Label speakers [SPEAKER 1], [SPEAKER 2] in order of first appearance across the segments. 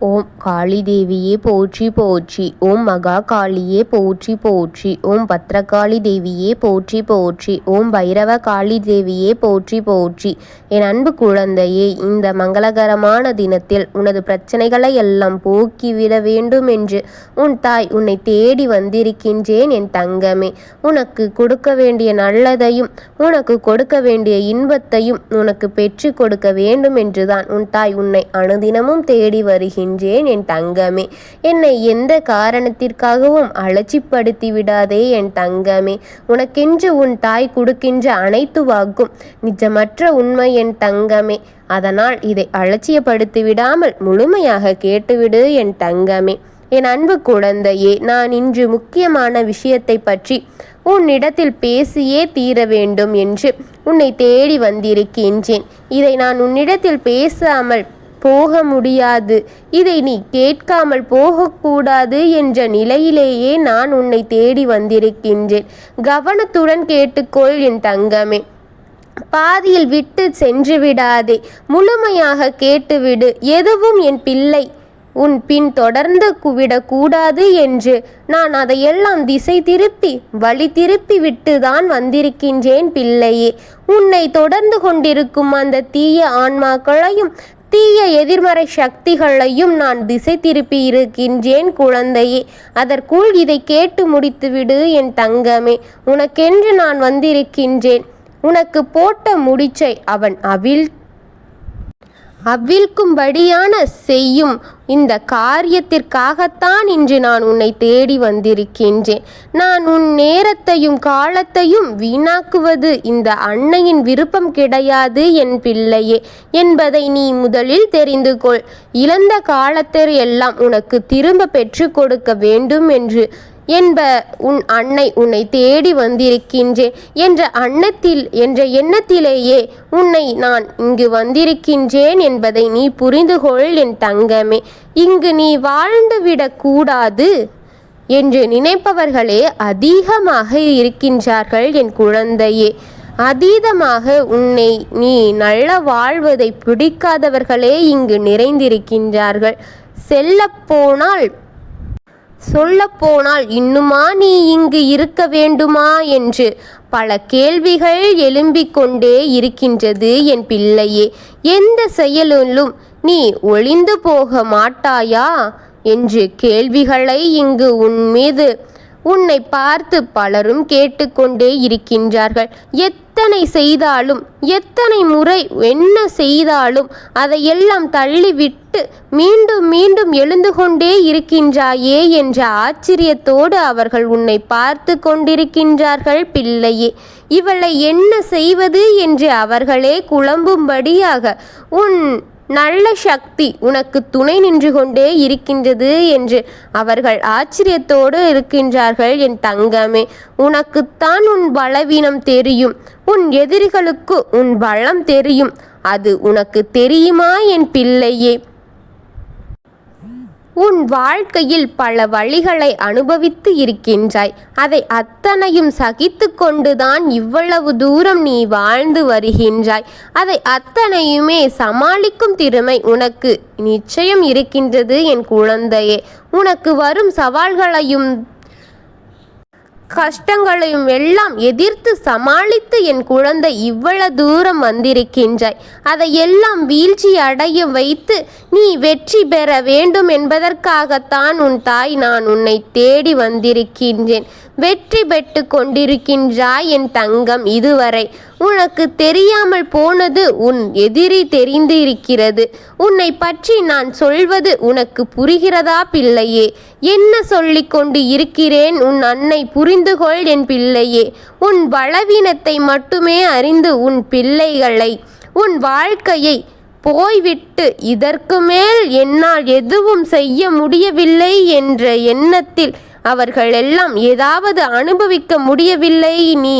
[SPEAKER 1] ஓம் காளி தேவியே போற்றி போற்றி ஓம் மகா காளியே போற்றி போற்றி ஓம் பத்ரகாளி தேவியே போற்றி போற்றி ஓம் பைரவ காளி தேவியே போற்றி போற்றி. என் அன்பு குழந்தையே இந்த மங்களகரமான தினத்தில் உனது பிரச்சனைகளை எல்லாம் போக்கிவிட வேண்டும் என்று உன் தாய் உன்னை தேடி வந்திருக்கின்றேன் என் தங்கமே. உனக்கு கொடுக்க வேண்டிய நல்லதையும் உனக்கு கொடுக்க வேண்டிய இன்பத்தையும் உனக்கு பெற்று கொடுக்க வேண்டும் என்றுதான் உன் தாய் உன்னை அனுதினமும் தேடி என்றேன் என் தங்கமே. என்னை எந்த காரணத்திற்காகவும் அலட்சிப்படுத்தி விடாதே என் தங்கமே. உனக்கென்று உன் தாய் கொடுக்கின்ற அனைத்து வாக்கும் நிஜமற்ற உண்மை என் தங்கமே. அதனால் இதை அலட்சியப்படுத்தி விடாமல் முழுமையாக கேட்டுவிடு என் தங்கமே. என் அன்பு குழந்தையே நான் இன்று முக்கியமான விஷயத்தை பற்றி உன்னிடத்தில் பேசியே தீர வேண்டும் என்று உன்னை தேடி வந்திருக்கின்றேன். இதை நான் உன்னிடத்தில் பேசாமல் போக முடியாது. இதை நீ கேட்காமல் போகக்கூடாது என்ற நிலையிலேயே நான் உன்னை தேடி வந்திருக்கின்றேன். கவனத்துடன் கேட்டுக்கொள் என் தங்கமே. பாதியில் விட்டு சென்று விடாதே. முழுமையாக கேட்டுவிடு. எதுவும் என் பிள்ளை உன் பின் தொடர்ந்து குவிடக்கூடாது என்று நான் அதையெல்லாம் திசை திருப்பி வழி திருப்பி விட்டுதான் வந்திருக்கின்றேன் பிள்ளையே. உன்னை தொடர்ந்து கொண்டிருக்கும் அந்த தீய ஆன்மாக்களையும் தீய எதிர்மறை சக்திகளையும் நான் திசை திருப்பி இருக்கின்றேன் குழந்தையே. அதற்குள் இதை கேட்டு முடித்துவிடு என் தங்கமே. உனக்கென்று நான் வந்திருக்கின்றேன். உனக்கு போட்ட முடிச்சை அவன் அவிழ்த்து அவ்விழ்க்கும்படியான செய்யும் இந்த காரியத்திற்காகத்தான் இன்று நான் உன்னை தேடி வந்திருக்கின்றேன். நான் உன் நேரத்தையும் காலத்தையும் வீணாக்குவது இந்த அன்னையின் விருப்பம் கிடையாது என் பிள்ளையே. என்பதை நீ முதலில் தெரிந்து கொள். இழந்த காலத்தை எல்லாம் உனக்கு திரும்ப பெற்று கொடுக்க வேண்டும் என்று என்ப உன் அன்னை உன்னை தேடி வந்திருக்கின்றேன் என்ற அன்னத்தில் என்ற எண்ணத்திலேயே உன்னை நான் இங்கு வந்திருக்கின்றேன் என்பதை நீ புரிந்து கொள் என் தங்கமே. இங்கு நீ வாழ்ந்துவிடக் கூடாது என்று நினைப்பவர்களே அதிகமாக இருக்கின்றார்கள் என் குழந்தையே. அதீதமாக உன்னை நீ நல்ல வாழ்வதை பிடிக்காதவர்களே இங்கு நிறைந்திருக்கின்றார்கள். செல்லப்போனால் சொல்லப்போனால் இன்னுமா நீ இங்கு இருக்க வேண்டுமா என்று பல கேள்விகள் எழும்பிக் கொண்டே இருக்கின்றது என் பிள்ளையே. எந்த செயலிலும் நீ ஒளிந்து போக மாட்டாயா? என்று கேள்விகளை இங்கு உன் மீது உன்னை பார்த்து பலரும் கேட்டுக்கொண்டே இருக்கின்றார்கள். எத் எத்தனை செய்தாலும் எத்தனை முறை என்ன செய்தாலும் அதையெல்லாம் தள்ளிவிட்டு மீண்டும் மீண்டும் எழுந்து கொண்டே இருக்கின்றாயே என்ற ஆச்சரியத்தோடு அவர்கள் உன்னை பார்த்து கொண்டிருக்கின்றார்கள் பிள்ளையே. இவளை என்ன செய்வது என்று அவர்களே குழம்பும்படியாக உன் நல்ல சக்தி உனக்கு துணை நின்று கொண்டே இருக்கின்றது என்று அவர்கள் ஆச்சரியத்தோடு இருக்கின்றார்கள் என் தங்கமே. உனக்குத்தான் உன் பலவீனம் தெரியும். உன் எதிரிகளுக்கு உன் பலம் தெரியும். அது உனக்கு தெரியுமா என் பிள்ளையே? உன் வாழ்க்கையில் பல வழிகளை அனுபவித்து இருக்கின்றாய். அதை அத்தனையும் சகித்து கொண்டுதான் இவ்வளவு தூரம் நீ வாழ்ந்து வருகின்றாய். அதை அத்தனையுமே சமாளிக்கும் திறமை உனக்கு நிச்சயம் இருக்கின்றது என் குழந்தையே. உனக்கு வரும் சவால்களையும் கஷ்டங்களையும் எல்லாம் எதிர்த்து சமாளித்து என் குழந்தை இவ்வளவு தூரம் வந்திருக்கின்றாய். அதை எல்லாம் வீழ்ச்சி அடைய வைத்து நீ வெற்றி பெற வேண்டும் என்பதற்காகத்தான் உன் தாய் நான் உன்னை தேடி வந்திருக்கின்றேன். வெற்றி பெற்று கொண்டிருக்கின்றாய் என் தங்கம் இதுவரை. உனக்கு தெரியாமல் போனது உன் எதிரி தெரிந்து இருக்கிறது உன்னை பற்றி நான் சொல்வது உனக்கு புரிகிறதா பிள்ளையே? என்ன சொல்லிக் கொண்டு இருக்கிறேன் உன் அன்னை புரிந்துகொள் என் பிள்ளையே. உன் பலவீனத்தை மட்டுமே அறிந்து உன் பிள்ளைகளை. உன் வாழ்க்கையை போய்விட்டு இதற்கு மேல் என்னால் எதுவும் செய்ய முடியவில்லை என்ற எண்ணத்தில் அவர்கள் எல்லாம் ஏதாவது அனுபவிக்க முடியவில்லை நீ.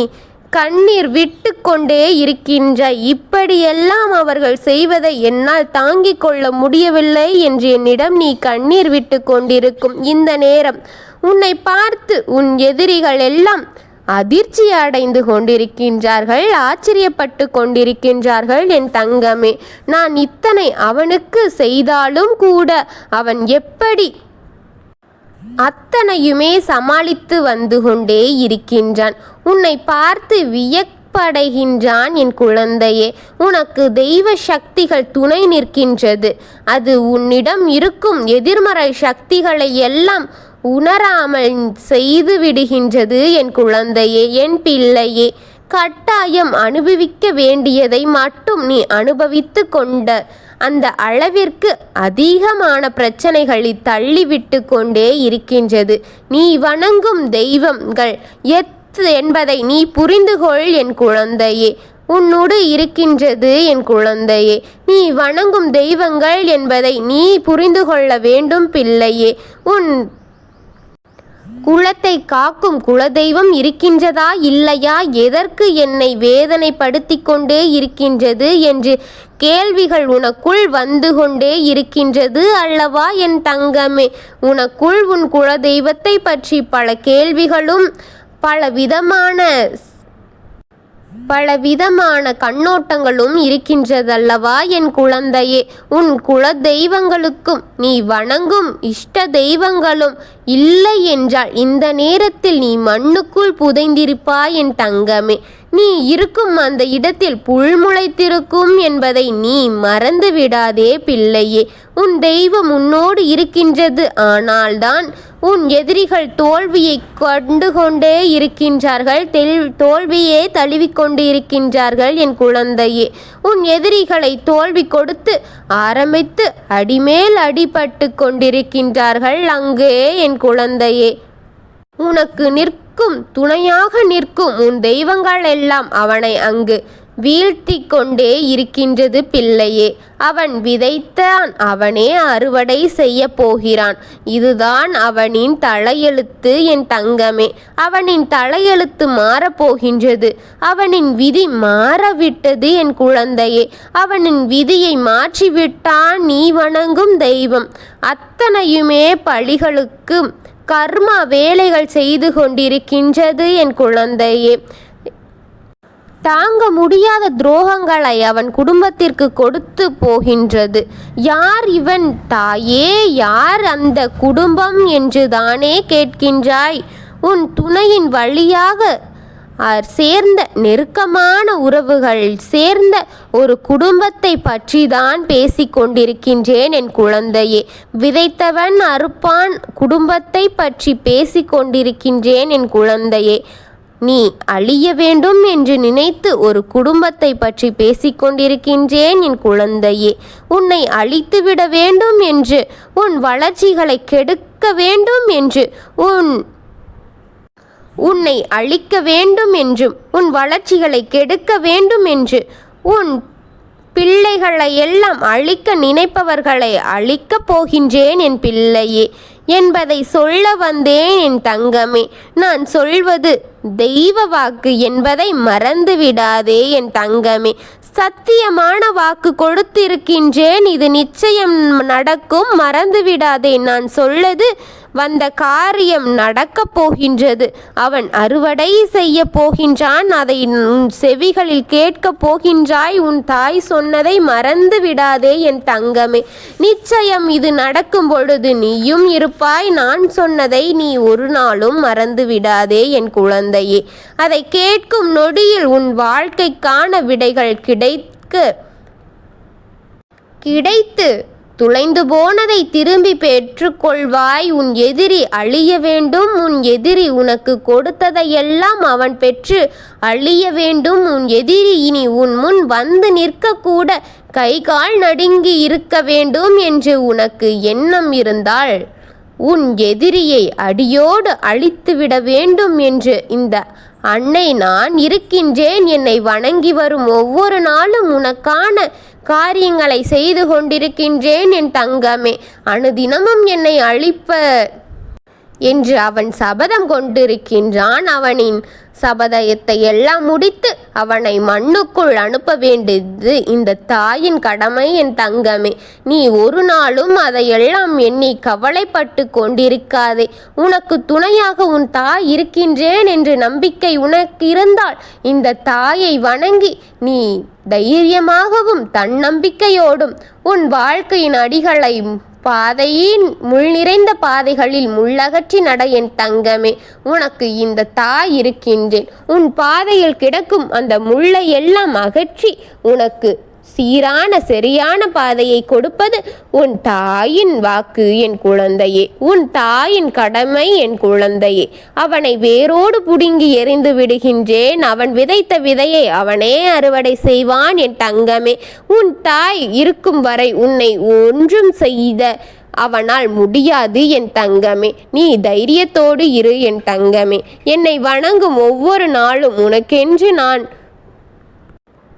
[SPEAKER 1] கண்ணீர் விட்டு கொண்டே இருக்கின்ற இப்படியெல்லாம் அவர்கள் செய்வதை என்னால் தாங்கிக் கொள்ள முடியவில்லை என்று என்னிடம் நீ கண்ணீர் விட்டு கொண்டிருக்கும் இந்த நேரம். உன்னை பார்த்து உன் எதிரிகள் எல்லாம் அதிர்ச்சி அடைந்து கொண்டிருக்கின்றார்கள் ஆச்சரியப்பட்டு கொண்டிருக்கின்றார்கள் என் தங்கமே. நான் இத்தனை அவனுக்கு செய்தாலும் கூட அவன் எப்படி அத்தனையுமே சமாளித்து வந்து கொண்டே இருக்கின்றான். உன்னை பார்த்து வியப்படைகின்றான் என் குழந்தையே. உனக்கு தெய்வ சக்திகள் துணை நிற்கின்றது. அது உன்னிடம் இருக்கும் எதிர்மறை சக்திகளை எல்லாம் உணராமல் செய்து விடுகின்றது என் குழந்தையே என் பிள்ளையே. கட்டாயம் அனுபவிக்க வேண்டியதை மட்டும் நீ அனுபவித்து கொண்ட அந்த அளவிற்கு அதிகமான பிரச்சனைகளை தள்ளிவிட்டு கொண்டே இருக்கின்றது. நீ வணங்கும் தெய்வங்கள் எத் என்பதை நீ புரிந்துகொள் என் குழந்தையே. உன்னோடு இருக்கின்றது என் குழந்தையே. நீ வணங்கும் தெய்வங்கள் என்பதை நீ புரிந்து கொள்ள வேண்டும் பிள்ளையே. உன் குலத்தை காக்கும் குலதெய்வம் இருக்கின்றதா இல்லையா? எதற்கு என்னை வேதனைப்படுத்தி கொண்டே இருக்கின்றது என்று கேள்விகள் உனக்குள் வந்து கொண்டே இருக்கின்றது அல்லவா என் தங்கமே? உனக்குள் உன் குலதெய்வத்தை பற்றி பல கேள்விகளும் பல விதமான பலவிதமான கண்ணோட்டங்களும் இருக்கின்றதல்லவா என் குழந்தையே? உன் குல தெய்வங்களுக்கும் நீ வணங்கும் இஷ்ட தெய்வங்களும் இல்லை என்றால் இந்த நேரத்தில் நீ மண்ணுக்குள் புதைந்திருப்பாய் என் தங்கமே. நீ இருக்கும் அந்த இடத்தில் புல் முளைத்திருக்கும் என்பதை நீ மறந்து விடாதே பிள்ளையே. உன் தெய்வம் உன்னோடு இருக்கின்றது. ஆனால்தான் உன் எதிரிகள் தோல்வியை கண்டு கொண்டே இருக்கின்றார்கள். தெல் தோல்வியே தழுவிக்கொண்டு இருக்கின்றார்கள் என் குழந்தையே. உன் எதிரிகளை தோல்வி கொடுத்து ஆரம்பித்து அடிமேல் அடிபட்டு கொண்டிருக்கின்றார்கள் அங்கே என் குழந்தையே. உனக்கு நிற்கும் துணையாக நிற்கும் உன் தெய்வங்கள் எல்லாம் அவனை அங்கு வீழ்த்தி கொண்டே இருக்கின்றது பிள்ளையே. அவன் விதைத்தான் அவனே அறுவடை செய்ய போகிறான். இதுதான் அவனின் தலையெழுத்து என் தங்கமே. அவனின் தலையெழுத்து மாறப்போகின்றது அவனின் விதி மாறவிட்டது என் குழந்தையே. அவனின் விதியை மாற்றிவிட்டான் நீ வணங்கும் தெய்வம். அத்தனையுமே பழிகளுக்கு கர்மா வேலைகள் செய்து கொண்டிருக்கின்றது என் குழந்தையே. தாங்க முடியாத துரோகங்களை அவன் குடும்பத்திற்கு கொடுத்து போகின்றது. யார் இவன் தாயே? யார் அந்த குடும்பம் என்று தானே கேட்கின்றாய். உன் துணையின் வழியாக அஹ், சேர்ந்த நெருக்கமான உறவுகள் சேர்ந்த ஒரு குடும்பத்தை பற்றி தான் பேசிக் கொண்டிருக்கின்றேன் என் குழந்தையே. விதைத்தவன் அறுப்பான் குடும்பத்தை பற்றி பேசி கொண்டிருக்கின்றேன் என் குழந்தையே. நீ அழிய வேண்டும் என்று நினைத்து ஒரு குடும்பத்தை பற்றி பேசிக்கொண்டிருக்கின்றேன் என் குழந்தையே. உன்னை அழித்துவிட வேண்டும் என்று உன் வளர்ச்சிகளை கெடுக்க வேண்டும் என்று உன் உன்னை அழிக்க வேண்டும் என்றும் உன் வளர்ச்சிகளை கெடுக்க வேண்டும் என்று உன் பிள்ளைகளை எல்லாம் அழிக்க நினைப்பவர்களை அழிக்கப் போகின்றேன் என் பிள்ளையே. என்பதை சொல்ல வந்தேன் என் தங்கமே. நான் சொல்வது தெய்வ வாக்கு என்பதை மறந்து விடாதே என் தங்கமே. சத்தியமான வாக்கு கொடுத்திருக்கின்றேன். இது நிச்சயம் நடக்கும். மறந்து விடாதே. நான் சொல்லது வந்த காரியம் நடக்கப் போகின்றது. அவன் அறுவடை செய்ய போகின்றான். அதை உன் செவிகளில் கேட்கப் போகின்றாய். உன் தாய் சொன்னதை மறந்து விடாதே என் தங்கமே. நிச்சயம் இது நடக்கும் பொழுது நீயும் இருப்பாய். நான் சொன்னதை நீ ஒரு நாளும் மறந்து விடாதே என் குழந்தையே. அதை கேட்கும் நொடியில் உன் வாழ்க்கைக்கான விடைகள் கிடைக்க கிடைத்து துளைந்து போனதை திரும்பி பெற்றுக்கொள்வாய். உன் எதிரி அழிய வேண்டும். உன் எதிரி உனக்கு கொடுத்ததையெல்லாம் அவன் பெற்று அழிய வேண்டும். உன் எதிரி இனி உன் முன் வந்து நிற்கக்கூட கை கால் நடுங்கி இருக்க வேண்டும் என்று உனக்கு எண்ணம் இருந்தால் உன் எதிரியை அடியோடு அழித்துவிட வேண்டும் என்று இந்த அன்னை நான் இருக்கின்றேன். என்னை வணங்கி வரும் ஒவ்வொரு நாளும் உனக்கான காரியங்களை செய்து கொண்டிருக்கின்றேன் என் தங்கமே. அனுதினமும் என்னை அழிப்ப என்று அவன் சபதம் கொண்டிருக்கின்றான். அவனின் சபதயத்தை எல்லாம் முடித்து அவனை மண்ணுக்குள் அனுப்ப வேண்டியது இந்த தாயின் கடமை என் தங்கமே. நீ ஒரு நாளும் அதையெல்லாம் எண்ணி கவலைப்பட்டு கொண்டிருக்காதே. உனக்கு துணையாக உன் தாய் இருக்கின்றேன் என்று நம்பிக்கை உனக்கு இருந்தால் இந்த தாயை வணங்கி நீ தைரியமாகவும் தன்னம்பிக்கையோடும் உன் வாழ்க்கையின் அடிகளை பாதையின் முள் நிறைந்த பாதைகளில் முள்ளகற்றி நட என் தங்கமே உனக்கு இந்த தாய் இருக்கின்றேன். உன் பாதையில் கிடக்கும் அந்த முள்ளை எல்லாம் அகற்றி உனக்கு சீரான சரியான பாதையை கொடுப்பது உன் தாயின் வாக்கு என் குழந்தையே. உன் தாயின் கடமை என் குழந்தையே. அவனை வேரோடு புடுங்கி எறிந்து விடுகின்றேன். அவன் விதைத்த விதையை அவனே அறுவடை செய்வான் என் தங்கமே. உன் தாய் இருக்கும் வரை உன்னை ஒன்றும் செய்த அவனால் முடியாது என் தங்கமே. நீ தைரியத்தோடு இரு என் தங்கமே. என்னை வணங்கும் ஒவ்வொரு நாளும் உனக்கென்று நான்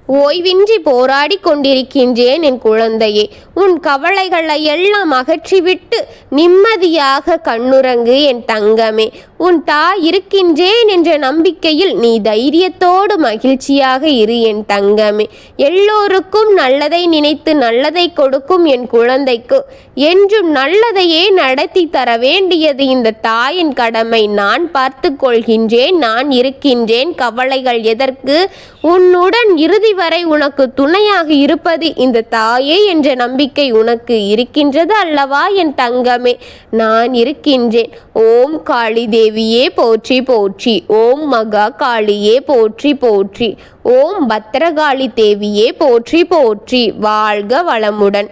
[SPEAKER 1] ஓய்வின்றி போராடி கொண்டிருக்கின்றேன் என் குழந்தையே. உன் கவலைகளை எல்லாம் அகற்றிவிட்டு நிம்மதியாக கண்ணுறங்கு என் தங்கமே. உன் தாய் இருக்கின்றேன் என்ற நம்பிக்கையில் நீ தைரியத்தோடு மகிழ்ச்சியாக இரு என் தங்கமே. எல்லோருக்கும் நல்லதை நினைத்து நல்லதை கொடுக்கும் என் குழந்தைக்கு. என்றும் நல்லதையே நடத்தி தர வேண்டியது இந்த தாயின் கடமை. நான் பார்த்து கொள்கின்றேன் நான் இருக்கின்றேன். கவலைகள் எதற்கு? உன்னுடன் இறுதி வரை உனக்கு துணையாக இருப்பது இந்த தாயே என்ற நம்பிக்கை நம்பிக்கை உனக்கு இருக்கின்றது அல்லவா என் தங்கமே? நான் இருக்கின்றேன். ஓம் காளி தேவியே போற்றி போற்றி. ஓம் மகா காளியே போற்றி போற்றி. ஓம் பத்திரகாளி தேவியே போற்றி போற்றி. வாழ்க வளமுடன்.